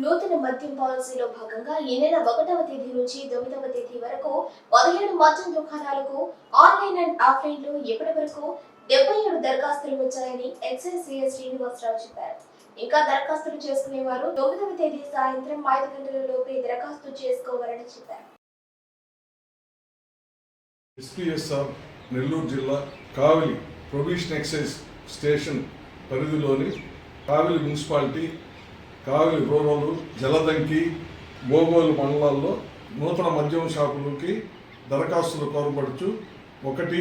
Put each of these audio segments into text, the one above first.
నూతన మద్యం పాలసీలో భాగంగా ఈ నెల ఒకటవ తేదీ నుంచి తొమ్మిదవ తేదీ వరకు పదిహేడు మద్యం దుకాణాలకు ఆన్లైన్ అండ్ ఆఫ్లైన్లో ఇప్పటి వరకు డెబ్బై ఏడు దరఖాస్తులు వచ్చాయని ఎక్సైజ్ సిఎస్ శ్రీనివాసరావు చెప్పారు. ఇంకా దరఖాస్తులు చేసుకునే వారు తొమ్మిదవ తేదీ సాయంత్రం ఐదు గంటల లోపే దరఖాస్తు చేసుకోవాలని చెప్పారు. ఎస్పీఎస్ఆర్ నెల్లూరు జిల్లా కావలి ప్రొవిషన్ ఎక్సైజ్ స్టేషన్ పరిధిలోని కావలి మున్సిపాలిటీ కావలి రూరల్ జలదంకి గోగోలు మండలాల్లో నూతన మద్యం షాపులకి దరఖాస్తులు కోరబడుచు ఒకటి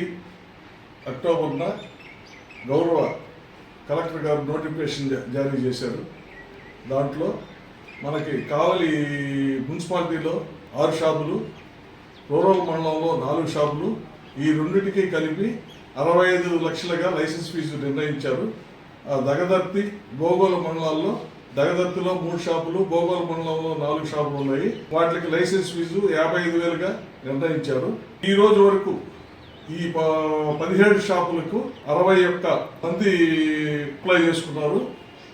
అక్టోబర్న గౌరవ కలెక్టర్ గారు నోటిఫికేషన్ జారీ చేశారు. దాంట్లో మనకి కావలి మున్సిపాలిటీలో ఆరు షాపులు రూరల్ మండలంలో నాలుగు షాపులు ఈ రెండింటికి కలిపి అరవై ఐదు లక్షలుగా లైసెన్స్ ఫీజు నిర్ణయించారు. ఆ దగదర్తి గోగోలు మండలాల్లో దగదత్తులో మూడు షాపులు భోగోల మండలంలో నాలుగు షాపులు ఉన్నాయి. వాటికి లైసెన్స్ ఫీజు యాభై ఐదు వేలుగా నిర్ణయించారు. ఈ రోజు వరకు ఈ ప- పదిహేడు షాపులకు అరవై ఒక్క మంది అప్లై చేసుకున్నారు.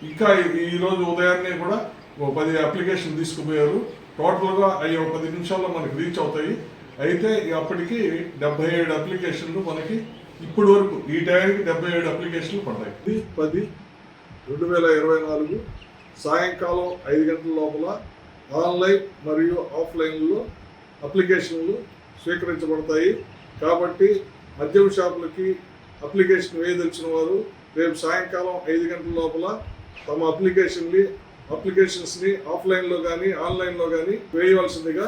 ఇంకా ఈ రోజు ఉదయాన్నే కూడా ఒక పది అప్లికేషన్ తీసుకుపోయారు. టోటల్గా అవి ఒక పది నిమిషాల్లో మనకి రీచ్ అవుతాయి. అయితే అప్పటికి డెబ్బై ఏడు అప్లికేషన్లు మనకి ఇప్పటి వరకు ఈ టైంకి డెబ్బై ఏడు అప్లికేషన్లు పడ్డాయి. పది రెండు వేల ఇరవై నాలుగు సాయంకాలం ఐదు గంటల లోపల ఆన్లైన్ మరియు ఆఫ్లైన్లో అప్లికేషన్లు స్వీకరించబడతాయి. కాబట్టి మద్యం షాపులకి అప్లికేషన్ వేయదలిచిన వారు రేపు సాయంకాలం ఐదు గంటల లోపల తమ అప్లికేషన్ని అప్లికేషన్స్ని ఆఫ్లైన్లో కానీ ఆన్లైన్లో కానీ వేయవలసిందిగా